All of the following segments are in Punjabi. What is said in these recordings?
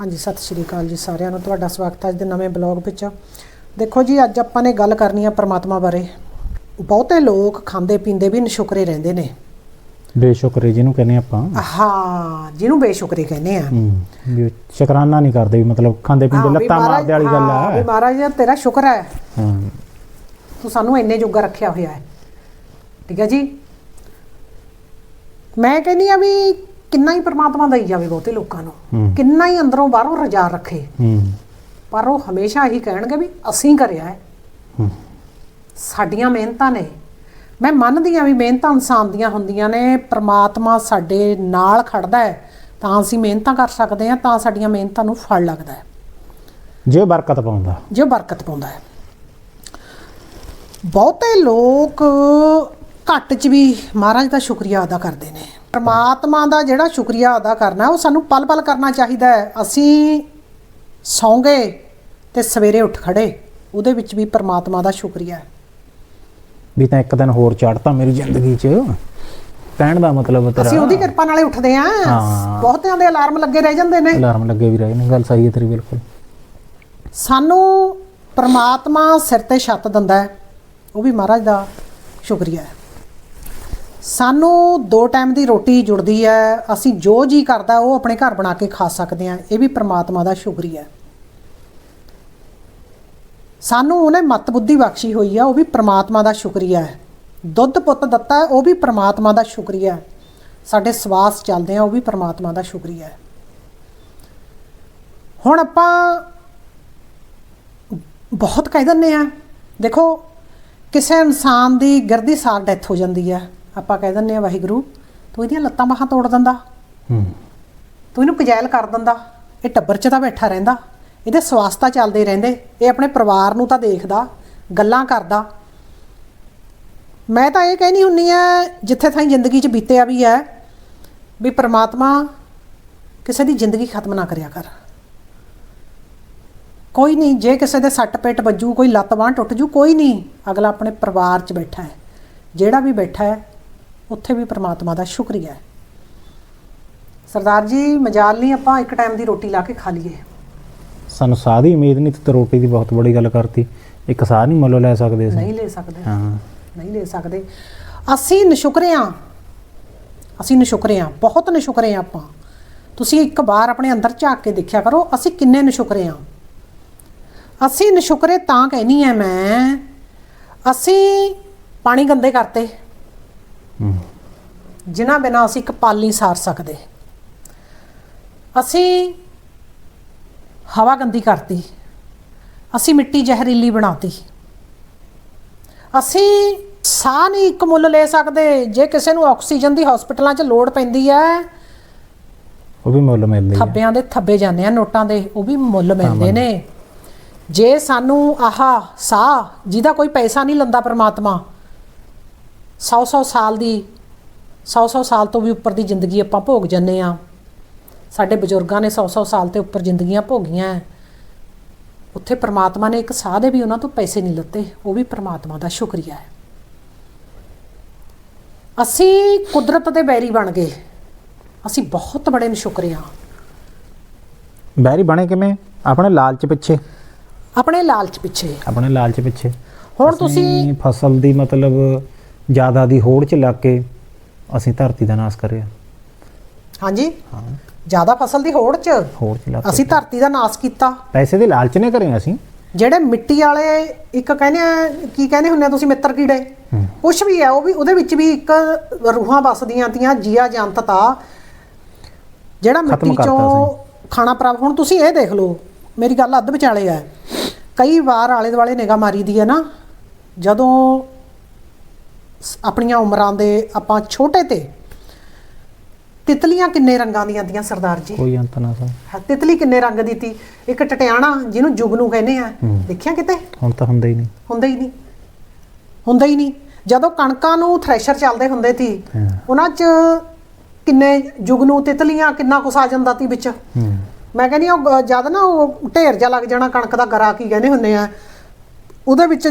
ਹਾਂਜੀ ਸਤਿ ਸ਼੍ਰੀ ਅਕਾਲ ਜੀ ਸਾਰਿਆਂ ਨੂੰ। ਤੁਹਾਡਾ ਸਵਾਗਤ ਹੈ ਅੱਜ ਦੇ ਨਵੇਂ ਬਲੌਗ ਵਿੱਚ। ਦੇਖੋ ਜੀ ਅੱਜ ਆਪਾਂ ਨੇ ਗੱਲ ਕਰਨੀ ਆ ਪ੍ਰਮਾਤਮਾ ਬਾਰੇ। ਬਹੁਤੇ ਲੋਕ ਖਾਂਦੇ ਪੀਂਦੇ ਵੀ ਨਸ਼ੁਕਰੇ ਰਹਿੰਦੇ ਨੇ। ਬੇਸ਼ੁਕਰੇ ਜਿਹਨੂੰ ਕਹਿੰਦੇ ਆਪਾਂ। ਹਾਂ ਜਿਹਨੂੰ ਬੇਸ਼ੁਕਰੇ ਕਹਿੰਦੇ ਆ। ਹੂੰ ਵੀ ਸ਼ੁਕਰਾਨਾ ਨਹੀਂ ਕਰਦੇ ਵੀ ਮਤਲਬ ਖਾਂਦੇ ਪੀਂਦੇ ਹਾਂ, ਵੀ ਲੱਤਾਂ ਮਹਾਰਾਜ- ਮਾਰਦੇ ਵਾਲੀ ਗੱਲ ਹਾਂ, ਵੀ ਮਹਾਰਾਜ ਜੀ, ਤੇਰਾ ਸ਼ੁਕਰ ਹੈ। ਹਾਂ। ਤੂੰ ਸਾਨੂੰ ਇੰਨੇ ਜੋਗਾ ਰੱਖਿਆ ਹੋਇਆ ਹੈ। ਠੀਕ ਹੈ ਜੀ? ਮੈਂ ਕਹਿੰਦੀ ਆ ਵੀ ਕਿੰਨਾ ਹੀ ਪ੍ਰਮਾਤਮਾ ਦਈ ਜਾਵੇ ਬਹੁਤੇ ਲੋਕਾਂ ਨੂੰ। ਹੂੰ। ਕਿੰਨਾ ਹੀ ਅੰਦਰੋਂ ਬਾਹਰੋਂ ਰਜਾ ਰੱਖੇ। ਹੂੰ ਪਰ ਉਹ ਹਮੇਸ਼ਾ ਇਹੀ ਕਹਿਣਗੇ ਵੀ ਅਸੀਂ ਕਰਿਆ ਹੈ। ਹੂੰ ਸਾਡੀਆਂ ਮਿਹਨਤਾਂ ਨੇ। ਮੈਂ ਮੰਨਦੀ ਆ ਵੀ ਮਿਹਨਤਾਂ ਇਨਸਾਨ ਦੀਆਂ ਹੁੰਦੀਆਂ ਨੇ। ਪ੍ਰਮਾਤਮਾ ਸਾਡੇ ਨਾਲ ਖੜਦਾ ਹੈ। ਤਾਂ ਅਸੀਂ ਮਿਹਨਤਾਂ ਕਰ ਸਕਦੇ ਹਾਂ ਤਾਂ ਸਾਡੀਆਂ ਮਿਹਨਤਾਂ ਨੂੰ ਫਲ ਲੱਗਦਾ ਹੈ। ਜੇ ਬਰਕਤ ਪਾਉਂਦਾ। ਜੋ ਬਰਕਤ ਪਾਉਂਦਾ ਹੈ। ਬਹੁਤੇ ਲੋਕ ਘੱਟ 'ਚ ਵੀ ਮਹਾਰਾਜ ਦਾ ਸ਼ੁਕਰੀਆ ਅਦਾ ਕਰਦੇ ਨੇ। ਪ੍ਰਮਾਤਮਾ ਦਾ ਜਿਹੜਾ ਸ਼ੁਕਰੀਆ ਅਦਾ ਕਰਨਾ ਉਹ ਸਾਨੂੰ ਪਲ-ਪਲ ਕਰਨਾ ਚਾਹੀਦਾ ਹੈ। ਅਸੀਂ ਸੌਂਗੇ ਤੇ ਸਵੇਰੇ ਉੱਠ ਖੜੇ ਉਹਦੇ ਵਿੱਚ ਵੀ ਪ੍ਰਮਾਤਮਾ ਦਾ ਸ਼ੁਕਰੀਆ ਹੈ। ਵੀ ਤਾਂ ਇੱਕ ਦਿਨ ਹੋਰ ਚੜਤਾ ਮੇਰੀ ਜ਼ਿੰਦਗੀ 'ਚ। ਕਹਿਣ ਦਾ ਮਤਲਬ ਤੇਰਾ ਅਸੀਂ ਉਹਦੀ ਕਿਰਪਾ ਨਾਲੇ ਉੱਠਦੇ ਆਂ। ਬਹੁਤਿਆਂ ਦੇ ਅਲਾਰਮ ਲੱਗੇ ਰਹਿ ਜਾਂਦੇ ਨੇ। ਅਲਾਰਮ ਲੱਗੇ ਵੀ ਰਹੇ ਨੇ ਗੱਲ ਸਹੀ ਹੈ ਤੇਰੀ ਬਿਲਕੁਲ। ਸਾਨੂੰ ਪ੍ਰਮਾਤਮਾ ਸਿਰ ਤੇ ਛੱਤ ਦਿੰਦਾ ਹੈ। ਉਹ ਵੀ ਮਹਾਰਾਜ ਦਾ ਸ਼ੁਕਰੀਆ ਹੈ। ਸਾਨੂੰ ਦੋ ਟਾਈਮ ਦੀ ਰੋਟੀ ਜੁੜਦੀ ਹੈ। ਅਸੀਂ ਜੋ ਜੀ ਕਰਦਾ, ਉਹ ਆਪਣੇ ਘਰ ਬਣਾ ਕੇ ਖਾ ਸਕਦੇ ਹਾਂ। ਇਹ ਵੀ ਪ੍ਰਮਾਤਮਾ ਦਾ ਸ਼ੁਕਰੀਆ ਸਾਨੂੰ ਉਹਨੇ ਮਤ ਬੁੱਧੀ ਬਖਸ਼ੀ ਹੋਈ ਆ ਉਹ ਵੀ ਪ੍ਰਮਾਤਮਾ ਦਾ ਸ਼ੁਕਰੀਆ ਹੈ। ਦੁੱਧ ਪੁੱਤ ਦਿੱਤਾ ਉਹ ਵੀ ਪ੍ਰਮਾਤਮਾ ਦਾ ਸ਼ੁਕਰੀਆ ਹੈ। ਸਾਡੇ ਸਵਾਸ ਚੱਲਦੇ ਆ ਉਹ ਵੀ ਪ੍ਰਮਾਤਮਾ ਦਾ ਸ਼ੁਕਰੀਆ ਹੈ। ਹੁਣ ਆਪਾਂ ਬਹੁਤ ਕਹਿ ਦਿੰਦੇ ਆ ਦੇਖੋ, ਕਿਸੇ ਇਨਸਾਨ ਦੀ ਗਿਰਦੀ ਸਾਰ ਡੈਥ ਹੋ ਜਾਂਦੀ ਹੈ। ਆਪਾਂ ਕਹਿ ਦਿੰਦੇ ਆ ਵਾਹਿਗੁਰੂ ਤੂੰ ਇਹਦੀਆਂ ਲੱਤਾਂ ਬਾਹਾਂ ਤੋੜ ਦਿੰਦਾ। ਹੂੰ। ਤੂੰ ਇਹਨੂੰ ਕਜੈਲ ਕਰ ਦਿੰਦਾ। ਇਹ ਟੱਬਰ 'ਚ ਤਾਂ ਬੈਠਾ ਰਹਿੰਦਾ। ਇਹਦੇ ਸਵਾਸਤਾ ਚੱਲਦੇ ਰਹਿੰਦੇ। ਇਹ ਆਪਣੇ ਪਰਿਵਾਰ ਨੂੰ ਤਾਂ ਦੇਖਦਾ ਗੱਲਾਂ ਕਰਦਾ। ਮੈਂ ਤਾਂ ਇਹ ਕਹਿਣੀ ਹੁੰਨੀ ਆ ਜਿੱਥੇ ਥਾਈ ਜ਼ਿੰਦਗੀ 'ਚ ਬੀਤਿਆ ਵੀ ਹੈ ਵੀ ਪ੍ਰਮਾਤਮਾ ਕਿਸੇ ਦੀ ਜ਼ਿੰਦਗੀ ਖਤਮ ਨਾ ਕਰਿਆ ਕਰ। ਕੋਈ ਨਹੀਂ ਜੇ ਕਿਸੇ ਦੇ ਸੱਟ ਪੇਟ ਵੱਜੂ ਕੋਈ ਲੱਤ ਬਾਂਹ ਟੁੱਟ ਜੂ ਕੋਈ ਨਹੀਂ। ਅਗਲਾ ਆਪਣੇ ਪਰਿਵਾਰ 'ਚ ਬੈਠਾ ਹੈ। ਜਿਹੜਾ ਵੀ ਬੈਠਾ ਹੈ ਉੱਥੇ ਵੀ ਪ੍ਰਮਾਤਮਾ ਦਾ ਸ਼ੁਕਰੀਆ ਹੈ। ਸਰਦਾਰ ਜੀ ਮਜਾਲ ਨਹੀਂ ਆਪਾਂ ਇੱਕ ਟਾਈਮ ਦੀ ਰੋਟੀ ਲਾ ਕੇ ਖਾ ਲਈਏ। ਸਾਨੂੰ ਸਾਹ ਦੀ ਉਮੀਦ ਨਹੀਂ ਤੇ ਰੋਟੀ ਦੀ ਬਹੁਤ ਬੜੀ ਗੱਲ ਕਰਤੀ। ਇੱਕ ਸਾਹ ਨਹੀਂ ਮੁੱਲ ਲੈ ਸਕਦੇ ਅਸੀਂ। ਨਹੀਂ ਲੈ ਸਕਦੇ। ਹਾਂ। ਨਹੀਂ ਲੈ ਸਕਦੇ। ਅਸੀਂ ਨਸ਼ੁਕਰੇ ਹਾਂ। ਅਸੀਂ ਨਸ਼ੁਕਰੇ ਹਾਂ। ਬਹੁਤ ਨਸ਼ੁਕਰੇ ਹਾਂ ਆਪਾਂ। ਤੁਸੀਂ ਇੱਕ ਵਾਰ ਆਪਣੇ ਅੰਦਰ ਝਾਕ ਕੇ ਦੇਖਿਆ ਕਰੋ ਅਸੀਂ ਕਿੰਨੇ ਨਸ਼ੁਕਰੇ ਹਾਂ। ਅਸੀਂ ਨਸ਼ੁਕਰੇ ਤਾਂ ਕਹਿਨੀ ਐ ਮੈਂ ਅਸੀਂ ਪਾਣੀ ਗੰਦੇ ਕਰਤੇ। ਜਿਨ੍ਹਾਂ ਬਿਨਾਂ ਅਸੀਂ ਇੱਕ ਪਲ ਨਹੀਂ ਸਾਰ ਸਕਦੇ। ਅਸੀਂ ਹਵਾ ਗੰਦੀ ਕਰਤੀ। ਅਸੀਂ ਮਿੱਟੀ ਜ਼ਹਿਰੀਲੀ ਬਣਾਤੀ। ਅਸੀਂ ਸਾਹ ਨਹੀਂ ਇੱਕ ਮੁੱਲ ਲੈ ਸਕਦੇ। ਜੇ ਕਿਸੇ ਨੂੰ ਆਕਸੀਜਨ ਦੀ ਹਸਪੀਟਲਾਂ 'ਚ ਲੋੜ ਪੈਂਦੀ ਹੈ ਉਹ ਵੀ ਮੁੱਲ ਮਿਲਦੇ ਆ। ਥੱਬਿਆਂ ਦੇ ਥੱਬੇ ਜਾਂਦੇ ਆ ਨੋਟਾਂ ਦੇ ਉਹ ਵੀ ਮੁੱਲ ਮਿਲਦੇ ਨੇ। ਜੇ ਸਾਨੂੰ ਆਹ ਸਾਹ ਜਿਹਦਾ ਕੋਈ ਪੈਸਾ ਨਹੀਂ ਲੰਦਾ ਪ੍ਰਮਾਤਮਾ 100-100 ਸਾਲ ਦੀ 100-100 ਸਾਲ ਤੋਂ ਵੀ ਉੱਪਰ ਦੀ ਜ਼ਿੰਦਗੀ ਆਪਾਂ ਭੋਗ ਜੰਨੇ ਆ ਸਾਡੇ ਬਜ਼ੁਰਗਾਂ ਨੇ 100-100 ਸਾਲ ਤੇ ਉੱਪਰ ਜ਼ਿੰਦਗੀਆਂ ਭੋਗੀਆਂ। ਉੱਥੇ ਪ੍ਰਮਾਤਮਾ ਨੇ ਇੱਕ ਸਾਹ ਦੇ ਵੀ ਉਹਨਾਂ ਤੋਂ ਪੈਸੇ ਨਹੀਂ ਲੱਤੇ ਉਹ ਵੀ ਪ੍ਰਮਾਤਮਾ ਦਾ ਸ਼ੁਕਰੀਆ ਹੈ ਅਸੀਂ ਕੁਦਰਤ ਦੇ ਬੈਰੀ ਬਣ ਗਏ। ਅਸੀਂ ਬਹੁਤ ਬੜੇ ਨਸ਼ੁਕਰੇ ਹਾਂ। ਬੈਰੀ ਬਣੇ ਕਿਵੇਂ? ਆਪਣੇ ਲਾਲਚ ਪਿੱਛੇ। ਆਪਣੇ ਲਾਲਚ ਪਿੱਛੇ। ਆਪਣੇ ਲਾਲਚ ਪਿੱਛੇ। ਹੁਣ ਤੁਸੀਂ ਫਸਲ ਦੀ ਮਤਲਬ ਜ਼ਿਆਦਾ ਦੀ ਹੋੜ 'ਚ ਲੱਗ ਕੇ ਅਸੀਂ ਧਰਤੀ ਦਾ ਨਾਸ਼ ਕਰਿਆ। ਹਾਂਜੀ? ਹਾਂ। ਜ਼ਿਆਦਾ ਫਸਲ ਦੀ ਹੋੜ 'ਚ? ਹੋੜ 'ਚ ਲੱਗ ਕੇ। ਅਸੀਂ ਧਰਤੀ ਦਾ ਨਾਸ ਕੀਤਾ। ਪੈਸੇ ਦੇ ਲਾਲਚ ਨੇ ਕਰੇ ਅਸੀਂ। ਜਿਹੜੇ ਮਿੱਟੀ ਵਾਲੇ ਇੱਕ ਕਹਿੰਦੇ ਆ ਕੀ ਕਹਿੰਦੇ ਹੁੰਦੇ ਆ ਤੁਸੀਂ ਮਿੱਤਰ ਕੀੜੇ। ਕੁਛ ਵੀ ਹੈ ਉਹ ਵੀ ਉਹਦੇ ਵਿੱਚ ਵੀ ਇੱਕ ਰੂਹਾਂ ਵਸਦੀਆਂ ਤੀਆਂ ਜੀਆ ਜੰਤ ਆ ਜਿਹੜਾ ਮਿੱਟੀ ਚੋਂ ਖਾਣਾ ਪ੍ਰਾਪਤ ਹੁਣ ਤੁਸੀਂ ਇਹ ਦੇਖ ਲਓ ਮੇਰੀ ਗੱਲ ਅੱਧ ਵਿਚਾਲੇ ਆ ਕਈ ਵਾਰ ਆਲੇ ਦੁਆਲੇ ਨਿਗਾਹ ਮਾਰੀ ਦੀ ਹੈ ਨਾ ਜਦੋਂ ਆਪਣੀਆਂ ਉਮਰਾਂ ਦੇ ਆਪਾਂ ਛੋਟੇ ਤੇ ਤਿਤਲੀਆਂ ਕਿੰਨੇ ਰੰਗਾਂ ਦੀਆਂ ਦੀਆਂ ਸਰਦਾਰ ਜੀ? ਕੋਈ ਅੰਤ ਨਾ ਸਾ ਹਾਂ, ਤਿਤਲੀ ਕਿੰਨੇ ਰੰਗ ਦੀ ਤੀ? ਇੱਕ ਟਟਿਆਣਾ ਜਿਹਨੂੰ ਜੁਗਨੂ ਕਹਿੰਦੇ ਆ। ਹੂੰ। ਦੇਖਿਆ ਕਿਤੇ? ਹੁਣ ਤਾਂ ਹੁੰਦਾ ਹੀ ਨਹੀਂ। ਹੁੰਦਾ ਹੀ ਨਹੀਂ। ਹੁੰਦਾ ਹੀ ਨਹੀਂ। ਜਦੋਂ ਕਣਕਾਂ ਨੂੰ ਥ੍ਰੈਸ਼ਰ ਚੱਲਦੇ ਹੁੰਦੇ ਸੀ ਹਾਂ। ਉਹਨਾਂ 'ਚ ਕਿੰਨੇ ਜੁਗਨੂ ਤਿਤਲੀਆਂ ਕਿੰਨਾ ਕੁਛ ਆ ਜਾਂਦਾ ਸੀ ਵਿੱਚ। ਹੂੰ। ਮੈਂ ਕਹਿੰਦੀ ਹਾਂ, ਉਹ ਜਦ ਨਾ ਉਹ ਢੇਰ ਜਾ ਲੱਗ ਜਾਣਾ ਕਣਕ ਦਾ ਗਰਾ ਕੀ ਕਹਿੰਦੇ ਹੁੰਦੇ ਆ ਉਹਦੇ ਵਿੱਚ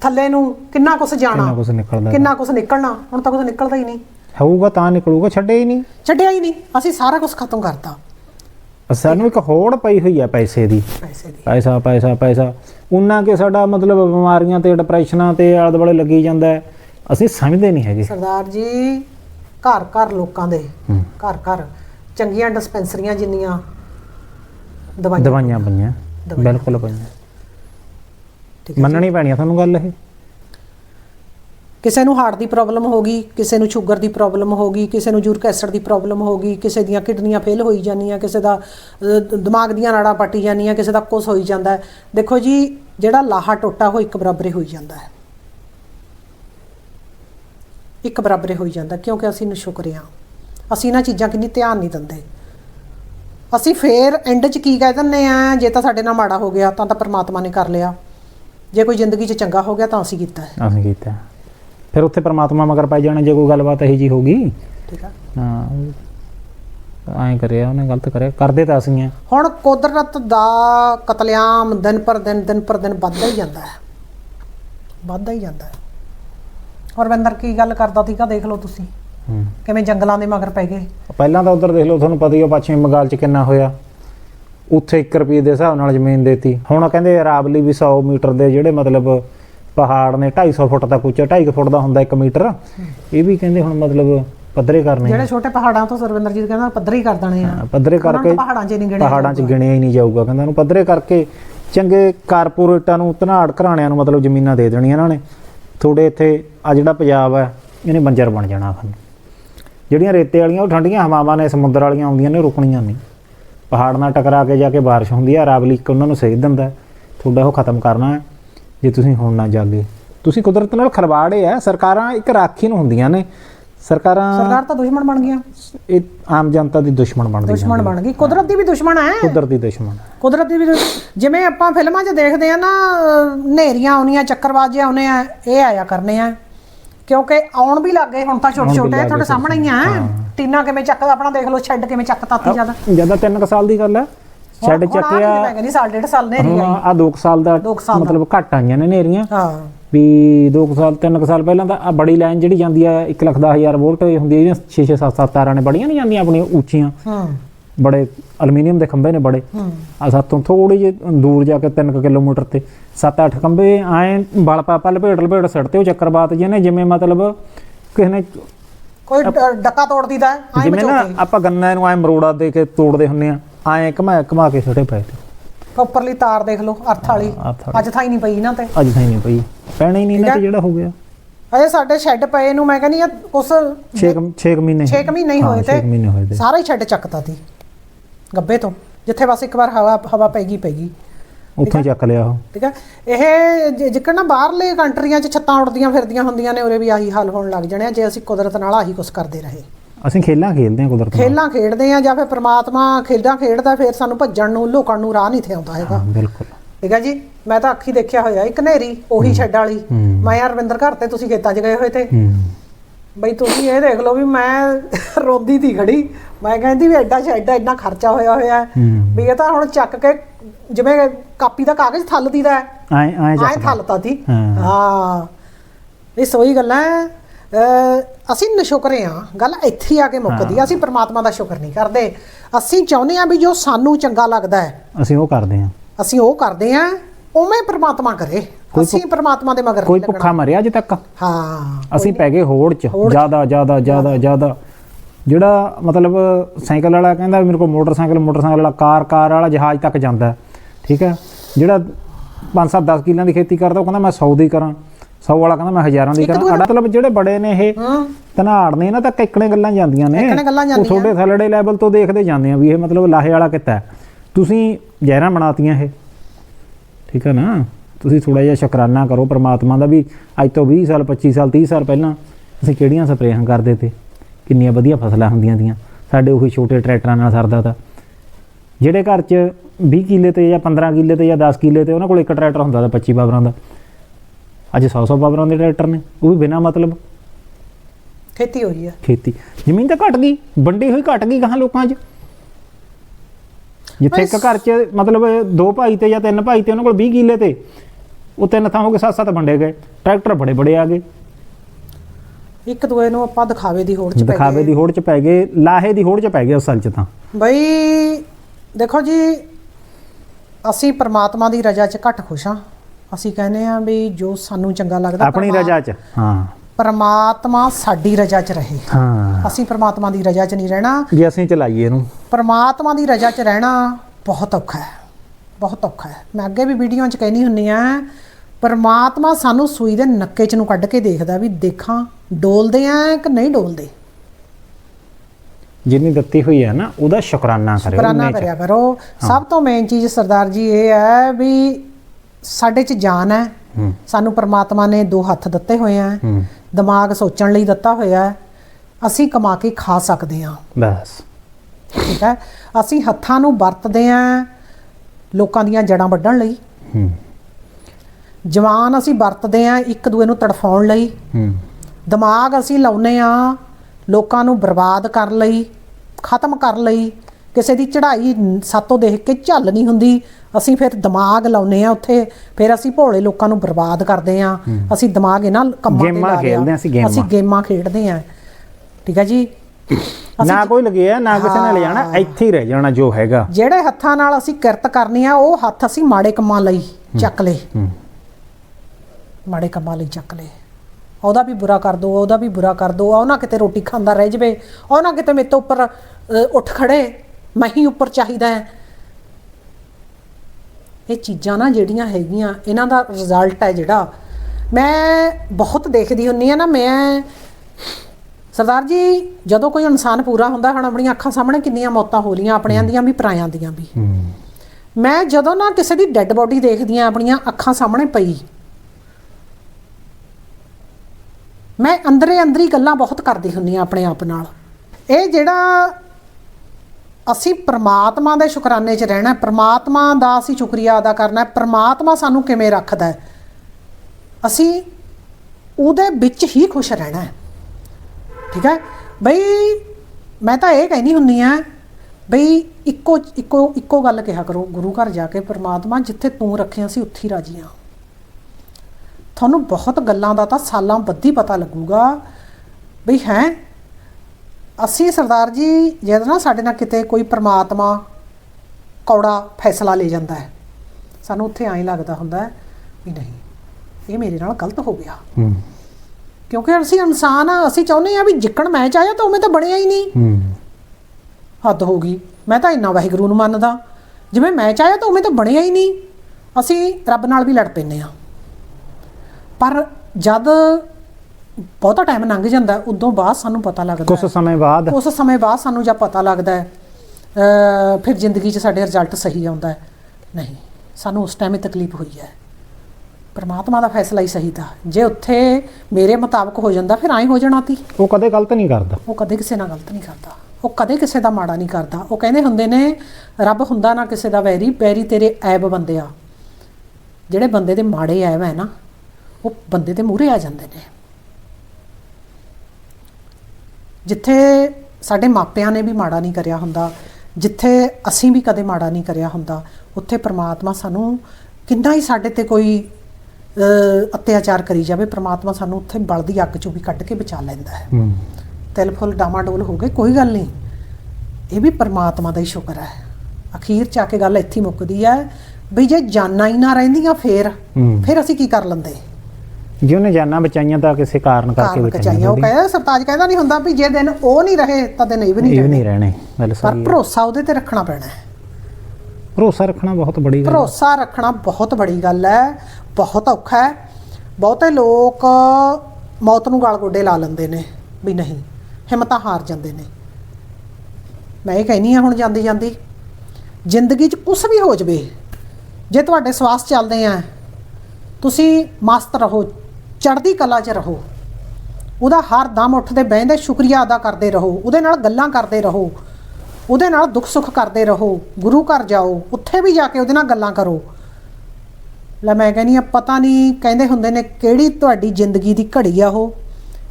ਥੱਲੇ ਨੂੰ ਕਿੰਨਾ ਜਾਣਾ ਕੁਝ ਨਿਕਲਦਾ ਕਿੰਨਾ ਕੁਛ ਨਿਕਲਣਾ ਹੁਣ ਤਾਂ ਕੁਛ ਨਿਕਲਦਾ ਹੀ ਨਹੀਂ। ਹੋਊਗਾ ਤਾਂ ਨਿਕਲੂਗਾ ਛੱਡੇ ਹੀ ਨਹੀਂ। ਛੱਡਿਆ ਹੀ ਨਹੀਂ। ਅਸੀਂ ਸਾਰਾ ਕੁਝ ਖਤਮ ਕਰਤਾ। ਸਾਨੂੰ ਇੱਕ ਹੋੜ ਪਈ ਹੋਈ ਆ ਪੈਸੇ ਦੀ। ਪੈਸੇ ਦੀ। ਪੈਸਾ ਪੈਸਾ ਪੈਸਾ। ਉਹਨਾਂ ਕਿ ਸਾਡਾ ਮਤਲਬ ਬਿਮਾਰੀਆਂ ਤੇ ਡਿਪਰੈਸ਼ਨਾਂ ਤੇ ਆਲੇ ਦੁਆਲੇ ਲੱਗੀ ਜਾਂਦਾ ਹੈ। ਅਸੀਂ ਸਮਝਦੇ ਨਹੀਂ ਹੈਗੇ। ਸਰਦਾਰ ਜੀ ਘਰ ਘਰ ਲੋਕਾਂ ਦੇ। ਘਰ ਘਰ। ਚੰਗੀਆਂ ਡਿਸਪੈਂਸਰੀਆਂ ਜਿੰਨੀਆਂ ਦਵਾਈਆਂ ਦਵਾਈਆਂ ਪਈਆਂ। ਬਿਲਕੁਲ ਪਈਆਂ। ਠੀਕ ਹੈ ਮੰਨਣੀ ਪੈਣੀ ਆ ਤੁਹਾਨੂੰ ਗੱਲ ਇਹ? ਕਿਸੇ ਨੂੰ ਹਾਰਟ ਦੀ ਪ੍ਰੋਬਲਮ ਹੋ ਗਈ ਕਿਸੇ ਨੂੰ ਸ਼ੂਗਰ ਦੀ ਪ੍ਰੋਬਲਮ ਹੋ ਗਈ ਕਿਸੇ ਨੂੰ ਯੂਰਿਕ ਐਸਿਡ ਦੀ ਪ੍ਰੋਬਲਮ ਹੋ ਗਈ ਕਿਸੇ ਦੀਆਂ ਕਿਡਨੀਆਂ ਫੇਲ ਹੋਈ ਜਾਂਦੀਆਂ ਕਿਸੇ ਦਾ ਦਿਮਾਗ ਦੀਆਂ ਨਾੜਾਂ ਪੱਟੀ ਜਾਂਦੀਆਂ ਕਿਸੇ ਦਾ ਕੁਛ ਹੋਈ ਜਾਂਦਾ ਹੈ। ਦੇਖੋ ਜੀ ਜਿਹੜਾ ਲਾਹਾ ਟੋਟਾ ਉਹ ਇੱਕ ਬਰਾਬਰੇ ਹੋਈ ਜਾਂਦਾ ਹੈ। ਇੱਕ ਬਰਾਬਰੇ ਹੋਈ ਜਾਂਦਾ ਕਿਉਂਕਿ ਅਸੀਂ ਨਸ਼ੁਕਰੇ ਹਾਂ। ਅਸੀਂ ਇਹਨਾਂ ਚੀਜ਼ਾਂ ਕਿੰਨੀ ਧਿਆਨ ਨਹੀਂ ਦਿੰਦੇ। ਅਸੀਂ ਫੇਰ ਐਂਡ 'ਚ ਕੀ ਕਹਿ ਦਿੰਦੇ ਆ ਜੇ ਤਾਂ ਸਾਡੇ ਨਾਲ ਮਾੜਾ ਹੋ ਗਿਆ ਤਾਂ ਤਾਂ ਪ੍ਰਮਾਤਮਾ ਨੇ ਕਰ ਲਿਆ। ਜੇ ਕੋਈ ਜ਼ਿੰਦਗੀ 'ਚ ਚੰਗਾ ਹੋ ਗਿਆ ਤਾਂ ਅਸੀਂ ਕੀਤਾ ਹੈ। ਅਸੀਂ ਕੀਤਾ ਫਿਰ ਉੱਥੇ ਪ੍ਰਮਾਤਮਾ ਮਗਰ ਪੈ ਜਾਣਾ ਜੇ ਕੋਈ ਗੱਲਬਾਤ ਇਹੀ ਜੀ ਹੋਗੀ ਠੀਕ ਆ। ਹਾਂ। ਐਂ ਕਰਿਆ ਉਹਨੇ ਗਲਤ ਕਰਿਆ। ਕਰਦੇ ਤਾਂ ਅਸੀਂ ਆ ਹੁਣ ਕੁਦਰਤ ਦਾ ਕਤਲੇਆਮ ਦਿਨ ਪਰ ਦਿਨ ਦਿਨ ਪਰ ਦਿਨ ਵੱਧਦਾ ਹੀ ਜਾਂਦਾ ਹੈ। ਵੱਧਦਾ ਹੀ ਜਾਂਦਾ ਹੈ। ਔਰਵਿੰਦਰ ਕੀ ਗੱਲ ਕਰਦਾ ਸੀਗਾ? ਦੇਖ ਲਓ ਤੁਸੀਂ। ਹੂੰ। ਕਿਵੇਂ ਜੰਗਲਾਂ ਦੇ ਮਗਰ ਪੈ ਗਏ। ਪਹਿਲਾਂ ਤਾਂ ਉਧਰ ਦੇਖ ਲਓ ਤੁਹਾਨੂੰ ਪਤਾ ਹੀ ਆ ਪੱਛਮੀ ਬੰਗਾਲ ਚ ਕਿੰਨਾ ਹੋਇਆ। ਉੱਥੇ 1 ਰੁਪਏ ਦੇ ਹਿਸਾਬ ਨਾਲ ਜ਼ਮੀਨ ਦੇਤੀ। ਹੁਣ ਕਹਿੰਦੇ ਅਰਾਵਲੀ ਵੀ 100 ਮੀਟਰ ਦੇ ਜਿਹੜੇ ਮਤਲਬ ਪਹਾੜ ਨੇ 250 ਫੁੱਟ ਤੱਕ ਉੱਚਾ 2.5 ਫੁੱਟ ਦਾ ਹੁੰਦਾ 1 ਮੀਟਰ। ਇਹ ਵੀ ਕਹਿੰਦੇ ਹੁਣ ਮਤਲਬ ਪੱਧਰੇ ਕਰਨੇ। ਜਿਹੜੇ ਛੋਟੇ ਪਹਾੜਾਂ ਤੋਂ ਸਰਵਿੰਦਰ ਜੀ ਕਹਿੰਦਾ ਪੱਧਰੇ ਕਰ ਦੇਣੇ ਆ। ਪੱਧਰੇ ਕਰਕੇ ਪਹਾੜਾਂ 'ਚ ਨਹੀਂ ਗਿਣਿਆ ਪਹਾੜਾਂ 'ਚ ਗਿਣਿਆ ਹੀ ਨਹੀਂ ਜਾਊਗਾ। ਕਹਿੰਦਾ ਉਹਨੂੰ ਪੱਧਰੇ ਕਰਕੇ ਚੰਗੇ ਕਾਰਪੋਰੇਟਾਂ ਨੂੰ ਧਨਾੜ ਘਰਾਣਿਆਂ ਨੂੰ ਮਤਲਬ ਜ਼ਮੀਨਾਂ ਦੇ ਦੇਣੀਆਂ ਇਹਨਾਂ ਨੇ। ਥੋੜੇ ਇੱਥੇ ਆ ਜਿਹੜਾ ਪੰਜਾਬ ਹੈ ਇਹਨੇ ਬੰਜਰ ਬਣ ਜਾਣਾ ਜਿਹੜੀਆਂ ਰੇਤੇ ਵਾਲੀਆਂ ਉਹ ਠੰਡੀਆਂ ਹਵਾਵਾਂ ਨੇ ਸਮੁੰਦਰ ਵਾਲੀਆਂ ਆਉਂਦੀਆਂ ਨੇ ਰੁਕਣੀਆਂ ਨਹੀਂ। ਪਹਾੜ ਨਾਲ ਟਕਰਾ ਕੇ ਜਾ ਕੇ ਬਾਰਿਸ਼ ਹੁੰਦੀ ਹੈ ਅਰਾਵਲੀ ਇੱਕ ਉਹਨਾਂ ਨੂੰ ਸੇਧ ਦਿੰਦਾ। ਤੁਹਾਡਾ ਉਹ ਖਤਮ ਕਰਨਾ ਹੈ ਜੇ ਤੁਸੀਂ ਹੁਣ ਨਾ ਜਾਗੇ। ਤੁਸੀਂ ਕੁਦਰਤ ਨਾਲ ਖਰਵਾੜੇ ਆ ਸਰਕਾਰਾਂ ਇੱਕ ਰਾਖੀ ਨੂੰ ਹੁੰਦੀਆਂ ਨੇ। ਸਰਕਾਰਾਂ ਸਰਕਾਰ ਤਾਂ ਦੁਸ਼ਮਣ ਬਣ ਗਿਆ ਇਹ ਆਮ ਜਨਤਾ ਦੀ ਦੁਸ਼ਮਣ ਬਣਦੀ ਦੁਸ਼ਮਣ ਬਣ ਗਈ। ਕੁਦਰਤ ਦੀ ਵੀ ਦੁਸ਼ਮਣ ਹੈ। ਕੁਦਰਤੀ ਦੁਸ਼ਮਣ ਹੈ। ਕੁਦਰਤ ਦੀ ਵੀ ਜਿਵੇਂ ਆਪਾਂ ਫਿਲਮਾਂ 'ਚ ਦੇਖਦੇ ਆ ਨਾ ਹਨੇਰੀਆਂ ਆਉਣੀਆਂ ਚੱਕਰਵਾਜੇ ਆਉਣੇ ਆ ਇਹ ਆਇਆ ਕਰਨੇ ਆ। ਕਿਉਂਕਿ ਆਉਣ ਵੀ ਲੱਗ ਹੁਣ ਤਾਂ ਛੋਟੇ ਛੋਟੇ ਤੁਹਾਡੇ ਸਾਹਮਣੇ ਹੀ ਆ। ਟੀਨਾ ਕਿਵੇਂ ਚੱਕਦਾ ਆਪਣਾ ਦੇਖ ਲਓ ਛੱਡ ਕਿਵੇਂ ਚੱਕਤਾ ਤੀ ਜਦ ਜਦੋਂ 3 ਸਾਲ ਦੀ ਗੱਲ ਹੈ। ਛੱਡ ਚੱਕਿਆ। ਮੈਂ ਕਹਿੰਦੀ ਸਾਲ ਡੇਢ ਸਾਲ ਹੁਣ ਆਈ। ਆ 2 ਸਾਲ ਦਾ ਦੋ ਕੁ ਸਾਲ ਦਾ। ਮਤਲਬ ਘੱਟ ਆਈਆਂ ਨੇ ਨੇਰੀਆਂ। ਹਾਂ। ਵੀ 2 ਸਾਲ 3 ਸਾਲ ਪਹਿਲਾਂ ਤਾਂ ਆ ਬੜੀ ਲਾਈਨ ਜਿਹੜੀ ਜਾਂਦੀ ਆ 1 ਲੱਖ ਦਸ ਹਜ਼ਾਰ ਵੋਲਟ ਹੁੰਦੀ ਹੈ ਜਿਹੜੀਆਂ 6 6 7 7 ਤਾਰਾਂ ਨੇ ਬੜੀਆਂ ਨਹੀਂ ਜਾਂਦੀਆਂ ਆਪਣੀਆਂ ਉੱਚੀਆਂ। ਹੂੰ। ਬੜੇ ਐਲੂਮੀਨੀਅਮ ਦੇ ਖੰਭੇ ਨੇ ਬੜੇ। ਹੂੰ। ਆ ਸਾਤੋਂ ਥੋੜੀ ਜਿਹੀ ਦੂਰ ਜਾ ਕੇ 3 ਕਿਲੋਮੀਟਰ ਤੇ 7-8 ਖੰਭੇ ਆਏ ਬਲ ਪਾਪਾ ਲਪੇਟ ਲਪੇਟ ਸੜਤੇ ਉਹ ਚੱਕਰਬਾਤ ਜਿਹਨੇ ਜਿਵੇਂ ਮਤਲਬ ਕਿਸੇ ਨੇ ਕੋਈ ਡੱਕਾ ਤੋੜ ਦੀਦਾ ਆਏ ਜਿਵੇਂ ਨਾ ਆਪਾਂ ਗੰਨਾ ਨੂੰ ਐ ਮਰੋੜਾ ਦੇ ਕੇ ਤੋੜਦੇ ਹੁੰਨੇ ਆ ਐ ਘਮਾ ਘਮਾ ਕੇ ਛੋਟੇ ਪਏ ਤੇ ਉੱਪਰਲੀ ਤਾਰ ਦੇਖ ਲਓ ਅਰਥ ਵਾਲੀ। ਅੱਜ ਥਾਈ ਨਹੀਂ ਪਈ ਇਹਨਾਂ ਤੇ। ਅੱਜ ਹੀ ਨਹੀਂ ਪਈ। ਪੈਣਾ ਹੀ ਨਹੀਂ ਨਾ ਤੇ ਜਿਹੜਾ ਹੋ ਗਿਆ। ਅਜੇ ਸਾਡੇ ਸ਼ੈੱਡ ਪਏ ਨੂੰ ਮੈਂ ਕਹਿੰਦੀ ਆ ਉਸ 6 6 ਮਹੀਨੇ। 6 ਮਹੀਨੇ ਹੀ ਹੋਏ ਤੇ 6 ਮਹੀਨੇ ਹੋਏ ਤੇ। ਸਾਰਾ ਹੀ ਛੱਡ ਚੱਕਤਾ ਸੀ। ਗੱਬੇ ਤੋਂ। ਜਿੱਥੇ ਬਸ ਇੱਕ ਵਾਰ ਹਵਾ ਹਵਾ ਪੈਗੀ ਪੈਗੀ ਉੱਥੋਂ ਚੱਕ ਲਿਆ ਉਹ। ਠੀਕ ਹੈ ਇਹ ਜ- ਨਾ ਬਾਹਰਲੇ ਕੰਟਰੀਆਂ 'ਚ ਛੱਤਾਂ ਉੱਡਦੀਆਂ ਫਿਰਦੀਆਂ ਹੁੰਦੀਆਂ ਨੇ ਉਰੇ ਵੀ ਆਹੀ ਹਾਲ ਹੋਣ ਲੱਗ ਜਾਣੇ ਆ ਜੇ ਅਸੀਂ ਕੁਦਰਤ ਨਾਲ ਆਹੀ ਕੁਛ ਕਰਦੇ ਰਹੇ। ਅਸੀਂ ਖੇਲਾਂ ਖੇਲਦੇ ਹਾਂ ਕੁਦਰਤ ਨਾਲ। ਖੇਲਾਂ ਖੇਡਦੇ ਆ ਜਾਂ ਫਿਰ ਪ੍ਰਮਾਤਮਾ ਖੇਡਾਂ ਖੇਡਦਾ ਫਿਰ ਸਾਨੂੰ ਭੱਜਣ ਨੂੰ ਲੋਕਾਂ ਨੂੰ ਰਾਹ ਨਹੀਂ ਥੇ ਆਉਂਦਾ ਹੈਗਾ। ਹਾਂ ਬਿਲਕੁਲ। ਠੀਕ ਹੈ ਜੀ? ਮੈਂ ਤਾਂ ਅੱਖੀ ਦੇਖਿਆ ਹੋਇਆ ਇੱਕ ਨੇਰੀ ਉਹੀ ਛੱਡ ਵਾਲੀ। ਮੈਂ ਯਾਰ ਰਵਿੰਦਰ ਘਰ ਤੇ ਤੁਸੀਂ ਖੇਤਾਂ 'ਚ ਗਏ ਹੋਏ ਤੇ। ਹੂੰ। ਬਈ ਤੁਸੀਂ ਇਹ ਦੇਖ ਲਓ ਵੀ ਮੈਂ ਰੋਂਦੀ ਦੀ ਖੜੀ। ਮੈਂ ਕਹਿੰਦੀ ਵੀ ਐਡਾ ਐਡਾ ਇੰਨਾ ਖਰਚਾ ਹੋਇਆ ਹੋਇਆ ਵੀ ਇਹ ਤਾਂ ਹੁਣ ਚੱਕ ਕੇ ਜਿਵੇਂ ਕਾਪੀ ਦਾ ਕਾਗਜ਼ ਥੱਲ ਦੀਦਾ ਐ ਐ ਥੱਲਤਾ ਸੀ ਹਾਂ। ਇਹ ਸੋਈ ਗੱਲਾਂ ਅਸੀਂ ਨਸ਼ੁਕਰੇ ਆ ਗੱਲ ਇੱਥੇ ਆ ਕੇ ਮੁੱਕਦੀ ਆ ਅਸੀਂ ਪ੍ਰਮਾਤਮਾ ਦਾ ਸ਼ੁਕਰ ਨਹੀਂ ਕਰਦੇ। ਅਸੀਂ ਚਾਹੁੰਦੇ ਆ ਵੀ ਜੋ ਸਾਨੂੰ ਚੰਗਾ ਲੱਗਦਾ ਹੈ ਅਸੀਂ ਉਹ ਕਰਦੇ ਹਾਂ। ਅਸੀਂ ਉਹ ਕਰਦੇ ਆ ਉਵੇਂ ਪ੍ਰਮਾਤਮਾ ਕਰੇ। ਅਸੀਂ ਪ੍ਰਮਾਤਮਾ ਦੇ ਮਗਰ ਕੋਈ ਭੁੱਖਾ ਮਰਿਆ ਅਜੇ ਤੱਕ? ਹਾਂ ਅਸੀਂ ਪੈ ਗਏ ਹੋੜ ਚ। ਜ਼ਿਆਦਾ ਜ਼ਿਆਦਾ ਜ਼ਿਆਦਾ ਜ਼ਿਆਦਾ। ਜਿਹੜਾ ਮਤਲਬ ਸਾਈਕਲ ਵਾਲਾ ਕਹਿੰਦਾ ਮੇਰੇ ਕੋਲ ਮੋਟਰਸਾਈਕਲ ਮੋਟਰਸਾਈਕਲ ਵਾਲਾ ਕਾਰ ਕਾਰ ਵਾਲਾ ਜਹਾਜ਼ ਤੱਕ ਜਾਂਦਾ। ਠੀਕ ਹੈ? ਜਿਹੜਾ 5-7 10 ਕਿੱਲਿਆਂ ਦੀ ਖੇਤੀ ਕਰਦਾ ਉਹ ਕਹਿੰਦਾ ਮੈਂ 100 ਦੀ ਕਰਾਂ। 100 ਵਾਲਾ ਕਹਿੰਦਾ ਮੈਂ ਹਜ਼ਾਰਾਂ ਦੀ ਕਰਾਂ। ਸਾਡਾ ਮਤਲਬ ਜਿਹੜੇ ਬੜੇ ਨੇ ਇਹ ਧਨਾੜ ਨੇ ਇਹਨਾਂ ਤੱਕ ਇਕਣੇ ਗੱਲਾਂ ਜਾਂਦੀਆਂ ਨੇ। ਉਹ। ਤੁਹਾਡੇ ਥੱਲੜੇ ਲੈਵਲ ਤੋਂ ਦੇਖਦੇ ਜਾਂਦੇ ਆ ਵੀ ਇਹ ਮਤਲਬ ਲਾਹੇ ਵਾਲਾ ਕਿੱਤਾ। ਤੁਸੀਂ ਜ਼ਹਿਰਾਂ ਬਣਾਤੀਆਂ ਇਹ। ਠੀਕ ਹੈ ਨਾ? ਤੁਸੀਂ ਥੋੜਾ ਜਿਹਾ ਸ਼ੁਕਰਾਨਾ ਕਰੋ ਪ੍ਰਮਾਤਮਾ ਦਾ ਵੀ ਅੱਜ ਤੋਂ 20 ਸਾਲ 25 ਸਾਲ 30 ਸਾਲ ਪਹਿਲਾਂ ਅਸੀਂ ਕਿਹੜੀਆਂ ਸਪਰੇਆਂ ਕਰਦੇ ਤੇ? ਕਿੰਨੀਆਂ ਵਧੀਆ ਫਸਲਾਂ ਹੁੰਦੀਆਂ ਦੀਆਂ ਸਾਡੇ ਉਹੀ ਛੋਟੇ ਟਰੈਕਟਰਾਂ ਨਾਲ ਸਰਦਾ ਤਾ। ਜਿਹੜੇ ਘਰ 'ਚ 20 ਕਿੱਲੇ ਤੇ ਜਾਂ 15 ਕਿੱਲੇ ਤੇ ਜਾਂ 10 ਕਿੱਲੇ ਤੇ ਉਹਨਾਂ ਕੋਲ ਇੱਕ ਟਰੈਕਟਰ ਹੁੰਦਾ ਤਾਂ 25 ਪਾਵਰਾਂ ਦਾ। ਅੱਜ 100 100 ਪਾਵਰਾਂ ਦੇ ਟਰੈਕਟਰ ਨੇ ਉਹ ਵੀ ਬਿਨਾਂ ਮਤਲਬ। ਖੇਤੀ ਹੋਈ ਹੈ ਖੇਤੀ। ਜ਼ਮੀਨ ਤਾਂ ਘਟ ਗਈ ਵੰਡੀ ਹੋਈ ਘਟ ਗਈ ਕਹਾਂ ਲੋਕਾਂ 'ਚ। ਜਿੱਥੇ ਇੱਕ ਘਰ 'ਚ ਮਤਲਬ ਦੋ ਭਾਈ ਤੇ ਜਾਂ ਤਿੰਨ ਭਾਈ ਤੇ ਉਹਨਾਂ ਕੋਲ 20 ਕਿੱਲੇ ਤੇ। ਉਹ ਤਿੰਨ ਥਾਂ ਹੋ ਕੇ ਸੱਤ ਸੱਤ ਵੰਡੇ ਗਏ ਟਰੈਕਟਰ ਬੜੇ ਬੜੇ ਆ ਗਏ। ਇੱਕ ਦੂਏ ਨੂੰ ਆਪਾਂ ਦਿਖਾਵੇ ਦੀ ਹੋੜ ਚ ਪੈ ਦਿਖਾਵੇ ਗਏ ਦੀ ਹੋੜ 'ਚ ਪੈ ਗਏ ਲਾਹੇ ਦੀ ਹੋੜ 'ਚ ਪੈ ਗਏ ਅਸਲ 'ਚ ਤਾਂ। ਬਈ ਦੇਖੋ ਜੀ ਅਸੀਂ ਪ੍ਰਮਾਤਮਾ ਦੀ ਰਜ਼ਾ 'ਚ ਘੱਟ ਖੁਸ਼ ਹਾਂ। ਅਸੀਂ ਕਹਿੰਦੇ ਆ ਵੀ ਜੋ ਸਾਨੂੰ ਚੰਗਾ ਲੱਗਦਾ ਆਪਣੀ ਰਜਾ ਚ ਹਾਂ। ਪਰਮਾਤਮਾ ਸਾਡੀ ਰਜ਼ਾ 'ਚ ਰਹੇ। ਹਾਂ। ਅਸੀਂ ਪਰਮਾਤਮਾ ਦੀ ਰਜ਼ਾ 'ਚ ਨਹੀਂ ਰਹਿਣਾ। ਜੇ ਅਸੀਂ ਚਲਾਈਏ ਇਹਨੂੰ। ਪਰਮਾਤਮਾ ਦੀ ਰਜ਼ਾ 'ਚ ਰਹਿਣਾ ਬਹੁਤ ਔਖਾ ਹੈ। ਬਹੁਤ ਔਖਾ ਹੈ। ਮੈਂ ਅੱਗੇ ਵੀ ਵੀਡੀਓ 'ਚ ਕਹਿਣੀ ਹੁੰਨੀ ਆ ਪਰਮਾਤਮਾ ਸਾਨੂੰ ਸੂਈ ਦੇ ਨੱਕੇ 'ਚ ਨੂੰ ਕੱਢ ਕੇ ਦੇਖਦਾ ਵੀ ਦੇਖਾਂ ਡੋਲਦੇ ਆ ਕਿ ਨਹੀਂ ਡੋਲਦੇ? ਜਿੰਨੀ ਦਿੱਤੀ ਹੋਈ ਹੈ ਨਾ ਉਹਦਾ ਸ਼ੁਕਰਾਨਾ ਕਰਿਓ ਸ਼ੁਕਰਾਨਾ। ਕਰਿਆ ਕਰੋ। ਸਭ ਤੋਂ ਮੇਨ ਚੀਜ਼ ਸਰਦਾਰ ਜੀ ਇਹ ਹੈ ਵੀ ਸਾਡੇ 'ਚ ਜਾਨ ਹੈ। ਸਾਨੂੰ ਪਰਮਾਤਮਾ ਨੇ ਦੋ ਹੱਥ ਦਿੱਤੇ ਹੋਏ ਆ। ਦਿਮਾਗ ਸੋਚਣ ਲਈ ਦਿੱਤਾ ਹੋਇਆ ਹੈ। ਅਸੀਂ ਕਮਾ ਕੇ ਖਾ ਸਕਦੇ ਹਾਂ। ਬਸ। ਠੀਕ ਹੈ। ਅਸੀਂ ਹੱਥਾਂ ਨੂੰ ਵਰਤਦੇ ਆ ਲੋਕਾਂ ਦੀਆਂ ਜੜਾਂ ਵੱਢਣ ਲਈ। ਹੂੰ। ਜਵਾਨ ਅਸੀਂ ਵਰਤਦੇ ਆ ਇੱਕ ਦੂਏ ਨੂੰ ਤੜਫਾਉਣ ਲਈ। ਹੂੰ। ਦਿਮਾਗ ਅਸੀਂ ਲਾਉਨੇ ਆ ਲੋਕਾਂ ਨੂੰ ਬਰਬਾਦ ਕਰਨ ਲਈ ਖਤਮ ਕਰਨ ਲਈ। ਕਿਸੇ ਦੀ ਚੜ੍ਹਾਈ ਸਾਤੋਂ ਦੇਖ ਕੇ ਝੱਲ ਨਹੀਂ ਹੁੰਦੀ। ਅਸੀਂ ਫਿਰ ਦਿਮਾਗ ਲਾਉਨੇ ਆ ਉੱਥੇ ਫਿਰ ਅਸੀਂ ਭੋਲੇ ਲੋਕਾਂ ਨੂੰ ਬਰਬਾਦ ਕਰਦੇ ਆ ਅਸੀਂ ਦਿਮਾਗ ਇਹਨਾਂ ਕੰਮਾਂ ਤੇ ਲਾ। ਖੇਡਦੇ ਹਾਂ ਅਸੀਂ, ਗੇਮਾਂ। ਅਸੀਂ ਗੇਮਾਂ ਖੇਡਦੇ ਆ ਠੀਕ ਹੈ ਜੀ? ਨਾ ਕੋਈ ਲੱਗਿਆ ਨਾ ਕਿਸੇ ਨੇ ਲੈ ਜਾਣਾ ਇੱਥੇ ਹੀ ਰਹਿ ਜਾਣਾ ਜੋ ਹੈਗਾ। ਜਿਹੜੇ ਹੱਥਾਂ ਨਾਲ ਅਸੀਂ ਕਿਰਤ ਕਰਨੀ ਆ ਉਹ ਹੱਥ ਅਸੀਂ ਮਾੜੇ ਕੰਮਾਂ ਲਈ ਚੱਕ ਲਏ। ਮਾੜੇ ਕੰਮਾਂ ਲਈ ਚੱਕ ਲਏ। ਉਹਦਾ ਵੀ ਬੁਰਾ ਕਰ ਦੋ ਉਹਦਾ ਵੀ ਬੁਰਾ ਕਰ ਦੋ ਉਹ ਨਾ ਕਿਤੇ ਰੋਟੀ ਖਾਂਦਾ ਰਹਿ ਜਵੇ ਉਹ ਨਾ ਕਿਤੇ ਮੇਰੇ ਤੋਂ ਉੱਪਰ ਉੱਠ ਖੜੇ ਮੈਂ ਹੀ ਉੱਪਰ ਚਾਹੀਦਾ ਹੈ ਇਹ ਚੀਜ਼ਾਂ ਨਾ ਜਿਹੜੀਆਂ ਹੈਗੀਆਂ ਇਹਨਾਂ ਦਾ ਰਿਜ਼ਲਟ ਹੈ ਜਿਹੜਾ। ਮੈਂ ਬਹੁਤ ਦੇਖਦੀ ਹੁੰਨੀ ਆ ਨਾ ਮੈਂ ਸਰਦਾਰ ਜੀ ਜਦੋਂ ਕੋਈ ਇਨਸਾਨ ਪੂਰਾ ਹੁੰਦਾ ਹੁਣ ਆਪਣੀਆਂ ਅੱਖਾਂ ਸਾਹਮਣੇ ਕਿੰਨੀਆਂ ਮੌਤਾਂ ਹੋ ਲੀਆਂ ਆਪਣਿਆਂ ਦੀਆਂ ਵੀ ਪਰਾਇਆਂ ਦੀਆਂ ਵੀ। ਮੈਂ ਜਦੋਂ ਨਾ ਕਿਸੇ ਦੀ ਡੈੱਡ ਬੋਡੀ ਦੇਖਦੀ ਆ ਆਪਣੀਆਂ ਅੱਖਾਂ ਸਾਹਮਣੇ ਪਈ ਮੈਂ ਅੰਦਰੇ ਅੰਦਰੀ ਗੱਲਾਂ ਬਹੁਤ ਕਰਦੀ ਹੁੰਨੀ ਆ ਆਪਣੇ ਆਪ ਨਾਲ। ਇਹ ਜਿਹੜਾ ਅਸੀਂ ਪ੍ਰਮਾਤਮਾ ਦੇ ਸ਼ੁਕਰਾਨੇ 'ਚ ਰਹਿਣਾ ਹੈ, ਪ੍ਰਮਾਤਮਾ ਦਾ ਅਸੀਂ ਸ਼ੁਕਰੀਆ ਅਦਾ ਕਰਨਾ ਹੈ ਪ੍ਰਮਾਤਮਾ ਸਾਨੂੰ ਕਿਵੇਂ ਰੱਖਦਾ ਹੈ? ਅਸੀਂ ਉਹਦੇ ਵਿੱਚ ਹੀ ਖੁਸ਼ ਰਹਿਣਾ ਹੈ। ਠੀਕ ਹੈ? ਬਈ ਮੈਂ ਤਾਂ ਇਹ ਕਹਿੰਦੀ ਹੁੰਨੀ ਆ ਬਈ ਇੱਕੋ ਇੱਕੋ ਇੱਕੋ ਗੱਲ ਕਿਹਾ ਕਰੋ ਗੁਰੂ ਘਰ ਜਾ ਕੇ ਪ੍ਰਮਾਤਮਾ ਜਿੱਥੇ ਤੂੰ ਰੱਖਿਆ ਸੀ ਉੱਥੇ ਹੀ ਰਾਜੀ ਹਾਂ। ਤੁਹਾਨੂੰ ਬਹੁਤ ਗੱਲਾਂ ਦਾ ਤਾਂ ਸਾਲਾਂ ਬੱਧੀ ਪਤਾ ਲੱਗੂਗਾ। ਬਈ ਹੈ? ਅਸੀਂ ਸਰਦਾਰ ਜੀ ਜਦ ਨਾ ਸਾਡੇ ਨਾਲ ਕਿਤੇ ਕੋਈ ਪ੍ਰਮਾਤਮਾ ਕੌੜਾ ਫੈਸਲਾ ਲੈ ਜਾਂਦਾ ਹੈ ਸਾਨੂੰ ਉੱਥੇ ਐਂ ਲੱਗਦਾ ਹੁੰਦਾ ਹੈ ਵੀ ਨਹੀਂ ਇਹ ਮੇਰੇ ਨਾਲ ਗਲਤ ਹੋ ਗਿਆ। ਹੂੰ। ਕਿਉਂਕਿ ਅਸੀਂ ਇਨਸਾਨ ਆ ਅਸੀਂ ਚਾਹੁੰਦੇ ਆ ਵੀ ਜਿੱਕਣ ਮੈਂ ਚਾਹਿਆ ਤਾਂ ਉਵੇਂ ਤਾਂ ਬਣਿਆ ਹੀ ਨਹੀਂ। ਹੂੰ। ਹੱਦ ਹੋ ਗਈ। ਮੈਂ ਤਾਂ ਇੰਨਾ ਵਾਹਿਗੁਰੂ ਨੂੰ ਮੰਨਦਾ। ਜਿਵੇਂ ਮੈਂ ਚਾਹਿਆ ਤਾਂ ਉਵੇਂ ਤਾਂ ਬਣਿਆ ਹੀ ਨਹੀਂ। ਅਸੀਂ ਰੱਬ ਨਾਲ ਵੀ ਲੜ ਪੈਂਦੇ ਆ ਪਰ ਜਦ ਬਹੁਤਾ ਟਾਈਮ ਲੰਘ ਜਾਂਦਾ ਉਦੋਂ ਬਾਅਦ ਸਾਨੂੰ ਪਤਾ ਲੱਗਦਾ ਕੁਝ ਸਮੇਂ ਬਾਅਦ। ਉਸ ਸਮੇਂ ਬਾਅਦ ਸਾਨੂੰ ਜਦ ਪਤਾ ਲੱਗਦਾ ਹੈ ਫਿਰ ਜ਼ਿੰਦਗੀ 'ਚ ਸਾਡੇ ਰਿਜ਼ਲਟ ਸਹੀ ਆਉਂਦਾ ਹੈ। ਨਹੀਂ ਸਾਨੂੰ ਉਸ ਟਾਈਮ ਹੀ ਤਕਲੀਫ ਹੋਈ ਹੈ। ਪਰਮਾਤਮਾ ਦਾ ਫੈਸਲਾ ਹੀ ਸਹੀ ਤਾਂ। ਜੇ ਉੱਥੇ ਮੇਰੇ ਮੁਤਾਬਕ ਹੋ ਜਾਂਦਾ ਫਿਰ ਐਂ ਹੋ ਜਾਣਾ ਤੀ। ਉਹ ਕਦੇ ਗਲਤ ਨਹੀਂ ਕਰਦਾ। ਉਹ ਕਦੇ ਕਿਸੇ ਨਾਲ ਗਲਤ ਨਹੀਂ ਕਰਦਾ। ਉਹ ਕਦੇ ਕਿਸੇ ਦਾ ਮਾੜਾ ਨਹੀਂ ਕਰਦਾ। ਉਹ ਕਹਿੰਦੇ ਹੁੰਦੇ ਨੇ ਰੱਬ ਹੁੰਦਾ ਨਾ ਕਿਸੇ ਦਾ ਵੈਰੀ ਪੈਰੀ ਤੇਰੇ ਐਬ ਬੰਦਿਆ ਜਿਹੜੇ ਬੰਦੇ ਦੇ ਮਾੜੇ ਐਬ ਹੈ ਨਾ ਉਹ ਬੰਦੇ ਦੇ ਮੂਹਰੇ ਆ ਜਾਂਦੇ ਨੇ। ਜਿੱਥੇ ਸਾਡੇ ਮਾਪਿਆਂ ਨੇ ਵੀ ਮਾੜਾ ਨਹੀਂ ਕਰਿਆ ਹੁੰਦਾ ਜਿੱਥੇ ਅਸੀਂ ਵੀ ਕਦੇ ਮਾੜਾ ਨਹੀਂ ਕਰਿਆ ਹੁੰਦਾ ਉੱਥੇ ਪ੍ਰਮਾਤਮਾ ਸਾਨੂੰ ਕਿੰਨਾ ਹੀ ਸਾਡੇ ਤੇ ਕੋਈ ਅਤਿਆਚਾਰ ਕਰੀ ਜਾਵੇ ਪ੍ਰਮਾਤਮਾ ਸਾਨੂੰ ਉੱਥੇ ਬਲਦੀ ਅੱਗ ਚੋਂ ਵੀ ਕੱਢ ਕੇ ਬਚਾ ਲੈਂਦਾ ਹੈ। ਤਿਲ ਫੁੱਲ ਡਾਮਾਡੋਲ ਹੋ ਗਏ ਕੋਈ ਗੱਲ ਨਹੀਂ। ਇਹ ਵੀ ਪਰਮਾਤਮਾ ਦਾ ਹੀ ਸ਼ੁਕਰ ਹੈ। ਅਖੀਰ ਚ ਆ ਕੇ ਗੱਲ ਇੱਥੇ ਮੁੱਕਦੀ ਹੈ ਵੀ ਜੇ ਜਾਨਾਂ ਹੀ ਨਾ ਰਹਿੰਦੀਆਂ ਫੇਰ ਫਿਰ ਅਸੀਂ ਕੀ ਕਰ ਲੈਂਦੇ? ਜੇ ਉਹਨੇ ਜਾਨਾਂ ਬਚਾਈਆਂ ਤਾਂ ਕਿਸੇ ਕਾਰਨ ਕਰਕੇ ਕਾਰਨ ਬਚਾਈਆਂ ਉਹ। ਕਹਿੰਦਾ ਸਰਤਾਜ ਕਹਿੰਦਾ ਨਹੀਂ ਹੁੰਦਾ ਵੀ ਜੇ ਦਿਨ ਉਹ ਨਹੀਂ ਰਹੇ ਤਾਂ ਦਿਨ ਇਹ ਵੀ ਨਹੀਂ ਇਹ ਨਹੀਂ ਰਹਿਣੇ ਗੱਲ ਪਰ ਸਹੀ ਹੈ। ਭਰੋਸਾ ਉਹਦੇ ਤੇ ਰੱਖਣਾ ਪੈਣਾ ਹੈ। ਭਰੋਸਾ ਰੱਖਣਾ ਬਹੁਤ ਬੜੀ ਗੱਲ ਹੈ। ਭਰੋਸਾ ਰੱਖਣਾ ਬਹੁਤ ਬੜੀ ਗੱਲ ਹੈ ਬਹੁਤ ਔਖਾ ਹੈ। ਬਹੁਤੇ ਲੋਕ ਮੌਤ ਨੂੰ ਗਲ ਗੋਡੇ ਲਾ ਲੈਂਦੇ ਨੇ ਵੀ ਨਹੀਂ ਹਿੰਮਤਾਂ ਹਾਰ ਜਾਂਦੇ ਨੇ। ਮੈਂ ਇਹ ਕਹਿਨੀ ਆ ਹੁਣ ਜਾਂਦੀ ਜਾਂਦੀ ਜ਼ਿੰਦਗੀ 'ਚ ਕੁਝ ਵੀ ਹੋ ਜਵੇ ਜੇ ਤੁਹਾਡੇ ਸਵਾਸ ਚੱਲਦੇ ਆ ਤੁਸੀਂ ਮਸਤ ਰਹੋ ਚੜ੍ਹਦੀ ਕਲਾ 'ਚ ਰਹੋ। ਉਹਦਾ ਹਰ ਦਮ ਉੱਠਦੇ ਬਹਿੰਦੇ ਸ਼ੁਕਰੀਆ ਅਦਾ ਕਰਦੇ ਰਹੋ। ਉਹਦੇ ਨਾਲ ਗੱਲਾਂ ਕਰਦੇ ਰਹੋ। ਉਹਦੇ ਨਾਲ ਦੁੱਖ ਸੁੱਖ ਕਰਦੇ ਰਹੋ। ਗੁਰੂ ਘਰ ਜਾਓ। ਉੱਥੇ ਵੀ ਜਾ ਕੇ ਉਹਦੇ ਨਾਲ ਗੱਲਾਂ ਕਰੋ। ਲੈ ਮੈਂ ਕਹਿੰਦੀ ਆ ਪਤਾ ਨਹੀਂ, ਕਹਿੰਦੇ ਹੁੰਦੇ ਨੇ, ਕਿਹੜੀ ਤੁਹਾਡੀ ਜ਼ਿੰਦਗੀ ਦੀ ਘੜੀ ਆ ਉਹ?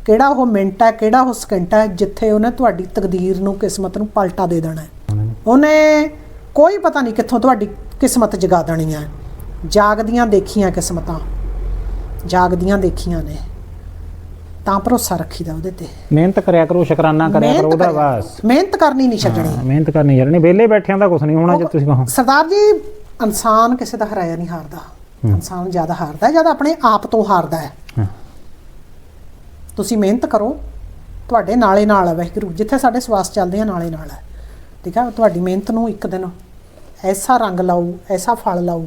ਕਿਹੜਾ ਉਹ ਮਿੰਟ ਹੈ ਕਿਹੜਾ ਉਹ ਸਕਿੰਟ ਹੈ ਜਿੱਥੇ ਉਹਨੇ ਤੁਹਾਡੀ ਤਕਦੀਰ ਨੂੰ, ਕਿਸਮਤ ਨੂੰ ਪਲਟਾ ਦੇ ਦੇਣਾ ਉਹਨੇ ਕੋਈ ਪਤਾ ਨਹੀਂ ਕਿੱਥੋਂ ਤੁਹਾਡੀ ਕਿਸਮਤ ਜਗਾ ਦੇਣੀ ਹੈ। ਜਾਗਦੀਆਂ ਦੇਖੀਆਂ ਕਿਸਮਤਾਂ। ਜਾਗਦੀਆਂ ਦੇਖੀਆਂ ਨੇ। ਤਾਂ ਭਰੋਸਾ ਰੱਖੀਦਾ ਉਹਦੇ ਤੇ। ਮਿਹਨਤ ਕਰਿਆ ਕਰੋ ਸ਼ੁਕਰਾਨਾ ਕਰਿਆ ਕਰੋ ਉਹਦਾ ਬਸ। ਮਿਹਨਤ ਕਰਨੀ ਨਹੀਂ ਛੱਡਣੀ। ਮਿਹਨਤ ਕਰਨੀ ਨਹੀਂ ਵਿਹਲੇ ਬੈਠਿਆਂ ਦਾ ਕੁਝ ਨਹੀਂ ਹੋਣਾ ਜੇ ਤੁਸੀਂ ਕਹੋ। ਸਰਦਾਰ ਜੀ ਇਨਸਾਨ ਕਿਸੇ ਦਾ ਹਰਾਇਆ ਨਹੀਂ ਹਾਰਦਾ। ਇਨਸਾਨ ਜ਼ਿਆਦਾ ਹਾਰਦਾ ਹੈ ਜਦ ਆਪਣੇ ਆਪ ਤੋਂ ਹਾਰਦਾ ਹੈ। ਤੁਸੀਂ ਮਿਹਨਤ ਕਰੋ। ਤੁਹਾਡੇ ਨਾਲੇ ਨਾਲ ਹੈ ਵਾਹਿਗੁਰੂ। ਜਿੱਥੇ ਸਾਡੇ ਸਵਾਸ ਚੱਲਦੇ ਆ ਨਾਲੇ ਨਾਲ ਹੈ ਠੀਕ ਹੈ ਤੁਹਾਡੀ ਮਿਹਨਤ ਨੂੰ ਇੱਕ ਦਿਨ ਐਸਾ ਰੰਗ ਲਾਊ ਐਸਾ ਫਲ ਲਾਊ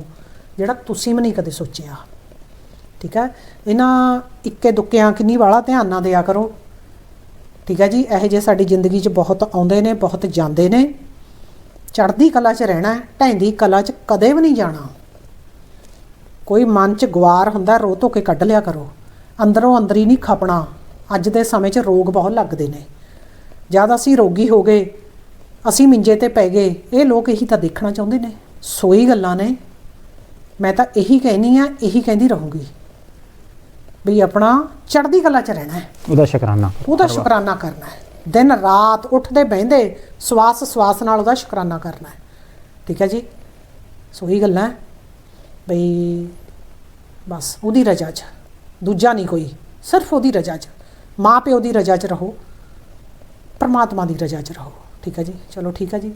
ਜਿਹੜਾ ਤੁਸੀਂ ਵੀ ਨਹੀਂ ਕਦੇ ਸੋਚਿਆ। ਠੀਕ ਹੈ? ਇਹਨਾਂ ਇੱਕੇ ਦੁੱਕਿਆਂ ਕਿੰਨੀ ਵਾਲਾ ਧਿਆਨ ਨਾ ਦਿਆ ਕਰੋ। ਠੀਕ ਹੈ ਜੀ? ਇਹੋ ਜਿਹੇ ਸਾਡੀ ਜ਼ਿੰਦਗੀ 'ਚ ਬਹੁਤ ਆਉਂਦੇ ਨੇ, ਬਹੁਤ ਜਾਂਦੇ ਨੇ। ਚੜ੍ਹਦੀ ਕਲਾ 'ਚ ਰਹਿਣਾ ਹੈ, ਢਹਿੰਦੀ ਕਲਾ 'ਚ ਕਦੇ ਵੀ ਨਹੀਂ ਜਾਣਾ। ਕੋਈ ਮਨ 'ਚ ਗਵਾਰ ਹੁੰਦਾ, ਰੋ ਧੋ ਕੇ ਕੱਢ ਲਿਆ ਕਰੋ। ਅੰਦਰੋਂ ਅੰਦਰ ਹੀ ਨਹੀਂ ਖਪਣਾ। ਅੱਜ ਦੇ ਸਮੇਂ 'ਚ ਰੋਗ ਬਹੁਤ ਲੱਗਦੇ ਨੇ। ਜਦ ਅਸੀਂ ਰੋਗੀ ਹੋ ਗਏ, ਅਸੀਂ ਮਿੰਜੇ ਤੇ ਪੈ ਗਏ, ਇਹ ਲੋਕ ਇਹੀ ਤਾਂ ਦੇਖਣਾ ਚਾਹੁੰਦੇ ਨੇ। ਸੋਈ ਗੱਲਾਂ ਨੇ। ਮੈਂ ਤਾਂ ਇਹੀ ਕਹਿਨੀ ਆ, ਇਹੀ ਕਹਿੰਦੀ ਰਹੂੰਗੀ। ਵੀ ਆਪਣਾ ਚੜ੍ਹਦੀ ਕਲਾ 'ਚ ਰਹਿਣਾ ਹੈ। ਉਹਦਾ ਸ਼ੁਕਰਾਨਾ। ਉਹਦਾ ਸ਼ੁਕਰਾਨਾ ਕਰਨਾ ਹੈ। ਦਿਨ ਰਾਤ ਉੱਠਦੇ ਬਹਿੰਦੇ ਸਵਾਸ ਸਵਾਸ ਨਾਲ ਉਹਦਾ ਸ਼ੁਕਰਾਨਾ ਕਰਨਾ ਹੈ। ਠੀਕ ਹੈ ਜੀ? ਸੋ ਇਹ ਗੱਲਾਂ ਹੈ। ਬਈ ਬਸ ਉਹਦੀ ਰਜ਼ਾ 'ਚ ਦੂਜਾ ਨਹੀਂ ਕੋਈ ਸਿਰਫ ਉਹਦੀ ਰਜ਼ਾ 'ਚ। ਮਾਂ ਪਿਓ ਦੀ ਰਜ਼ਾ 'ਚ ਰਹੋ ਪਰਮਾਤਮਾ ਦੀ ਰਜ਼ਾ 'ਚ ਰਹੋ। ਠੀਕ ਹੈ ਜੀ? ਚਲੋ ਠੀਕ ਹੈ ਜੀ।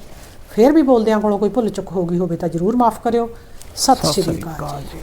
ਫੇਰ ਵੀ ਬੋਲਦਿਆਂ ਕੋਲੋਂ ਕੋਈ ਭੁੱਲ ਚੁੱਕ ਹੋ ਗਈ ਹੋਵੇ ਤਾਂ ਜਰੂਰ ਮਾਫ ਕਰਿਓ। ਸਤਿ ਸ਼੍ਰੀ ਅਕਾਲ ਜੀ।